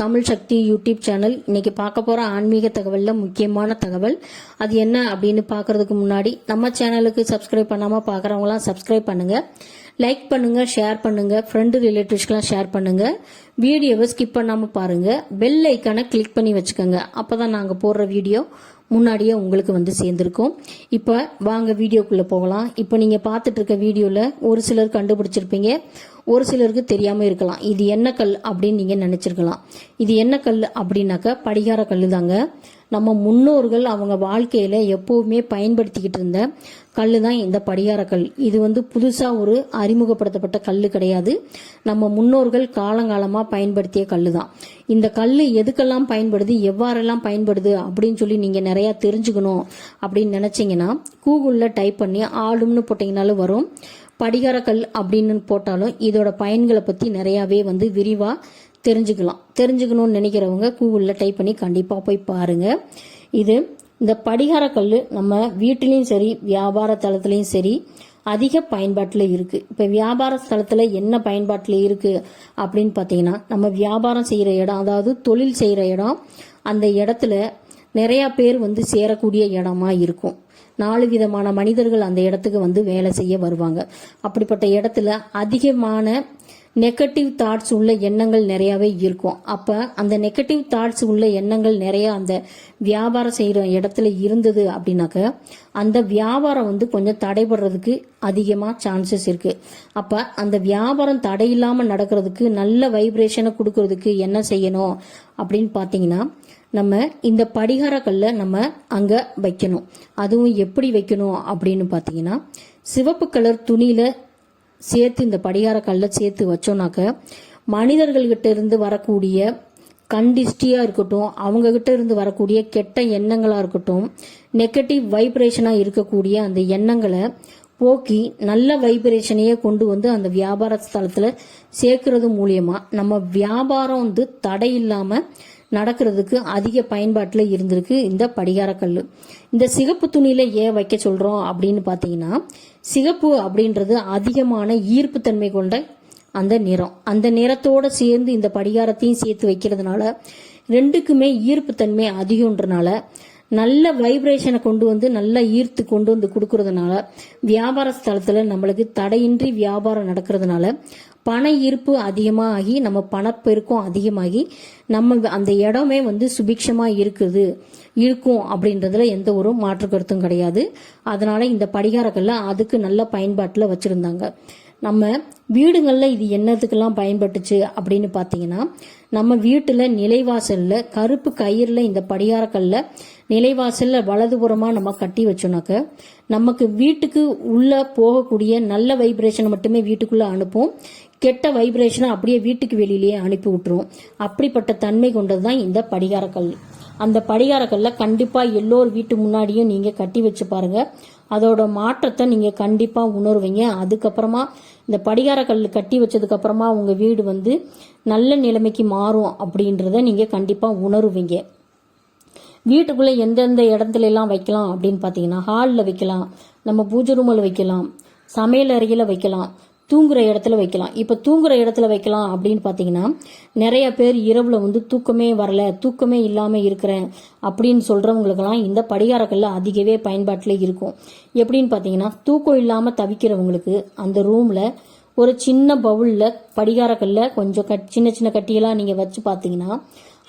Tamil Sakthi YouTube channel. இன்னைக்கு பார்க்க போற ஆன்மீக தகவல்ல முக்கியமான தகவல் அது என்ன அப்படின்னு பார்க்கறதுக்கு முன்னாடி நம்ம சேனலுக்கு சப்ஸ்கிரைப் பண்ணாம பார்க்குறவங்களாம் சப்ஸ்கிரைப் பண்ணுங்க. லைக் பண்ணுங்க ஷேர் பண்ணுங்க ஃப்ரெண்டு ரிலேட்டிவ்ஸ்க்கெல்லாம் ஷேர் பண்ணுங்க. வீடியோவை ஸ்கிப் பண்ணாம பாருங்க. பெல் ஐக்கானை கிளிக் பண்ணி வச்சுக்கோங்க. அப்பதான் நாங்க போடுற வீடியோ முன்னாடியே உங்களுக்கு வந்து சேர்ந்துருக்கும். இப்போ வாங்க வீடியோக்குள்ளே போகலாம். இப்போ நீங்கள் பார்த்துட்டு இருக்க வீடியோவில் ஒரு சிலர் கண்டுபிடிச்சிருப்பீங்க. ஒரு சிலருக்கு தெரியாமல் இருக்கலாம். இது என்ன கல் அப்படின்னு நீங்கள் நினச்சிருக்கலாம். இது என்ன கல் அப்படின்னாக்க படிகார கல் தாங்க நம்ம முன்னோர்கள் அவங்க வாழ்க்கையில் எப்போவுமே பயன்படுத்திக்கிட்டு இருந்த கல் தான் இந்த படிகார கல். இது வந்து புதுசாக ஒரு அறிமுகப்படுத்தப்பட்ட கல் கிடையாது. நம்ம முன்னோர்கள் காலங்காலமாக பயன்படுத்திய கல் தான் இந்த கல் எதுக்கெல்லாம் பயன்படுது எவ்வாறெல்லாம் பயன்படுது அப்படின்னு சொல்லி நீங்கள் நிறையா தெரிஞ்சுக்கணும் அப்படின்னு நினச்சிங்கன்னா கூகுளில் டைப் பண்ணி ஆளும்னு போட்டிங்கனாலும் வரும். படிகார கல் அப்படின்னு போட்டாலும் இதோட பயன்களை பற்றி நிறையாவே வந்து விரிவாக தெரிஞ்சுக்கலாம். தெரிஞ்சுக்கணும்னு நினைக்கிறவங்க கூகுளில் டைப் பண்ணி கண்டிப்பாக போய் பாருங்கள் இது இந்த படிகார கல் நம்ம வீட்டிலையும் சரி வியாபார தளத்துலையும் சரி அதிக பயன்பாட்டில் இருக்குது இப்போ வியாபார ஸ்தலத்தில் என்ன பயன்பாட்டில் இருக்குது அப்படின்னு பார்த்தீங்கன்னா நம்ம வியாபாரம் செய்கிற இடம் அதாவது தொழில் செய்கிற இடம் அந்த இடத்துல நிறையா பேர் வந்து சேரக்கூடிய இடமா இருக்கும். நாலு விதமான மனிதர்கள் அந்த இடத்துக்கு வந்து வேலை செய்ய வருவாங்க. அப்படிப்பட்ட இடத்துல அதிகமான நெகட்டிவ் தாட்ஸ் உள்ள எண்ணங்கள் நிறையாவே இருக்கும். அப்போ அந்த நெகட்டிவ் தாட்ஸ் உள்ள எண்ணங்கள் நிறைய அந்த வியாபாரம் செய்கிற இடத்துல இருந்தது அப்படின்னாக்க அந்த வியாபாரம் வந்து கொஞ்சம் தடைபடுறதுக்கு அதிகமாக சான்சஸ் இருக்கு. அப்போ அந்த வியாபாரம் தடையில்லாமல் நடக்கிறதுக்கு நல்ல வைப்ரேஷனை கொடுக்கறதுக்கு என்ன செய்யணும் அப்படின்னு பார்த்தீங்கன்னா நம்ம இந்த படிகார கல்லை நம்ம அங்கே வைக்கணும். அதுவும் எப்படி வைக்கணும் அப்படின்னு பார்த்தீங்கன்னா சிவப்பு கலர் துணியில் சேர்த்து இந்த படிகார கல்லை சேர்த்து வச்சோம்னாக்க மனிதர்கள்கிட்ட இருந்து வரக்கூடிய கண்டிஸ்டியாக இருக்கட்டும் அவங்கக்கிட்ட இருந்து வரக்கூடிய கெட்ட எண்ணங்களாக இருக்கட்டும் நெகட்டிவ் வைப்ரேஷனாக இருக்கக்கூடிய அந்த எண்ணங்களை போக்கி நல்ல வைப்ரேஷனையே கொண்டு வந்து அந்த வியாபார ஸ்தலத்தில் சேர்க்கறது மூலியமாக நம்ம வியாபாரம் வந்து தடை இல்லாமல் நடக்கிறதுக்கு அதிக பயன்பாட்டில் இருந்திருக்கு இந்த படிகாரக்கல் இந்த சிகப்பு துணியில் ஏன் வைக்க சொல்கிறோம் அப்படின்னு பார்த்தீங்கன்னா சிகப்பு அப்படின்றது அதிகமான ஈர்ப்புத்தன்மை கொண்ட அந்த நிறம். அந்த நிறத்தோடு சேர்ந்து இந்த படிகாரத்தையும் சேர்த்து வைக்கிறதுனால ரெண்டுக்குமே ஈர்ப்புத்தன்மை அதிகம்ன்றனால நல்ல வைப்ரேஷனை கொண்டு வந்து நல்லா ஈர்த்து கொண்டு வந்து கொடுக்கறதுனால வியாபார ஸ்தலத்தில் நம்மளுக்கு தடையின்றி வியாபாரம் நடக்கிறதுனால பண ஈர்ப்பு அதிகமாக ஆகி நம்ம பணப்பெருக்கம் அதிகமாகி நம்ம அந்த இடமே வந்து சுபிக்ஷமாக இருக்குது இருக்கும் அப்படின்றதுல எந்த ஒரு மாற்று கருத்தும் கிடையாது. அதனால இந்த படிகாரக்கல்ல அதுக்கு நல்ல பயன்பாட்டில் வச்சிருந்தாங்க. நம்ம வீடுகளில் இது என்னத்துக்கெல்லாம் பயன்பட்டுச்சு அப்படின்னு பார்த்தீங்கன்னா நம்ம வீட்டில் நிலைவாசலில் கருப்பு கயிறில் இந்த படிகாரக்கல்ல நிலைவாசலில் வலதுபுறமாக நம்ம கட்டி வச்சோனாக்க நமக்கு வீட்டுக்கு உள்ளே போகக்கூடிய நல்ல வைப்ரேஷன் மட்டுமே வீட்டுக்குள்ளே அனுப்பும். கெட்ட வைப்ரேஷனை அப்படியே வீட்டுக்கு வெளியிலேயே அனுப்பி விட்டுரும். அப்படிப்பட்ட தன்மை கொண்டது தான் இந்த படிகாரக்கல் அந்த படிகாரக்கல்ல கண்டிப்பாக எல்லோர் வீட்டு முன்னாடியும் நீங்கள் கட்டி வச்சு பாருங்க. அதோட மாற்றத்தை நீங்கள் கண்டிப்பாக உணர்வீங்க. அதுக்கப்புறமா இந்த படிகார கல் கட்டி வச்சதுக்கு அப்புறமா உங்க வீடு வந்து நல்ல நிலைமைக்கு மாறும் அப்படின்றத நீங்க கண்டிப்பா உணருவீங்க. வீட்டுக்குள்ள எந்தெந்த இடத்துல எல்லாம் வைக்கலாம் அப்படின்னு பாத்தீங்கன்னா ஹாலில் வைக்கலாம் நம்ம பூஜை ரூமில் வைக்கலாம் சமையல் அறையில் வைக்கலாம் தூங்குற இடத்துல வைக்கலாம். இப்போ தூங்குற இடத்துல வைக்கலாம் அப்படின்னு பார்த்தீங்கன்னா நிறைய பேர் இரவில் வந்து தூக்கமே வரல தூக்கமே இல்லாமல் இருக்கிறேன் அப்படின்னு சொல்கிறவங்களுக்கெல்லாம் இந்த படிகாரக்கல்ல அதிகவே பயன்பாட்டில் இருக்கும். எப்படின்னு பார்த்தீங்கன்னா தூக்கம் இல்லாமல் தவிக்கிறவங்களுக்கு அந்த ரூமில் ஒரு சின்ன பவுலில் படிகாரக்கல்ல கொஞ்சம் கட் சின்ன சின்ன கட்டியெல்லாம் நீங்கள் வச்சு பார்த்தீங்கன்னா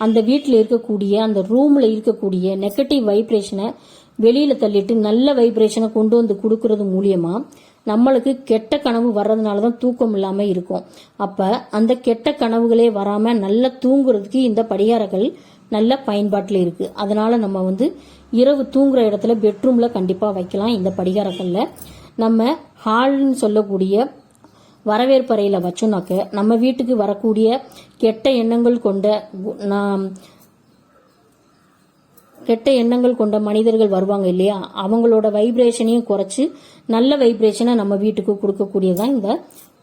அந்த வீட்டில் இருக்கக்கூடிய அந்த ரூமில் இருக்கக்கூடிய நெகட்டிவ் வைப்ரேஷனை வெளியில் தள்ளிட்டு நல்ல வைப்ரேஷனை கொண்டு வந்து கொடுக்கறது மூலியமாக நம்மளுக்கு கெட்ட கனவு வர்றதுனால தான் தூக்கம் இல்லாமல் இருக்கும். அப்போ அந்த கெட்ட கனவுகளே வராமல் நல்லா தூங்குறதுக்கு இந்த படிகாரங்கள் நல்ல பயன்பாட்டில் இருக்குது அதனால் நம்ம வந்து இரவு தூங்குற இடத்துல பெட்ரூமில் கண்டிப்பாக வைக்கலாம் இந்த படிகாரங்களில் நம்ம ஹால்னு சொல்லக்கூடிய வரவேற்பறையில் வச்சோம்னாக்க நம்ம வீட்டுக்கு வரக்கூடிய கெட்ட எண்ணங்கள் கொண்ட நான் கெட்ட எண்ணங்கள் கொண்ட மனிதர்கள் வருவாங்க இல்லையா? அவங்களோட வைப்ரேஷனையும் குறைச்சி நல்ல வைப்ரேஷனை நம்ம வீட்டுக்கு கொடுக்கக்கூடியதான் இந்த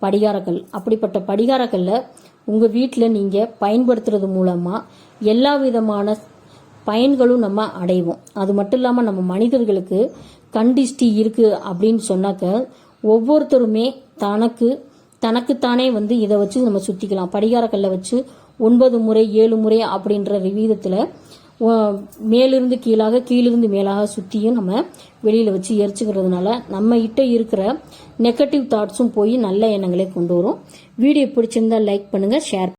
படிகாரக்கல். அப்படிப்பட்ட படிகாரக்கல்ல உங்க வீட்டில் நீங்க பயன்படுத்துறது மூலமா எல்லா விதமான பயன்களும் நம்ம அடைவோம். அது மட்டும் இல்லாமல் நம்ம மனிதர்களுக்கு கண்டிஷ்டி இருக்கு அப்படின்னு சொன்னாக்க ஒவ்வொருத்தருமே தனக்கு தனக்குத்தானே வந்து இதை வச்சு நம்ம சுத்திக்கலாம். படிகாரக்கல்லை வச்சு ஒன்பது முறை ஏழு முறை அப்படின்ற விகிதத்தில் மேலிருந்து கீழாக கீழிருந்து மேலாக சுற்றியும் நம்ம வெளியில் வச்சு எரிச்சுக்கிறதுனால நம்ம கிட்ட இருக்கிற நெகட்டிவ் தாட்ஸும் போய் நல்ல எண்ணங்களே கொண்டு வரும். வீடியோ பிடிச்சிருந்தா லைக் பண்ணுங்கள் ஷேர்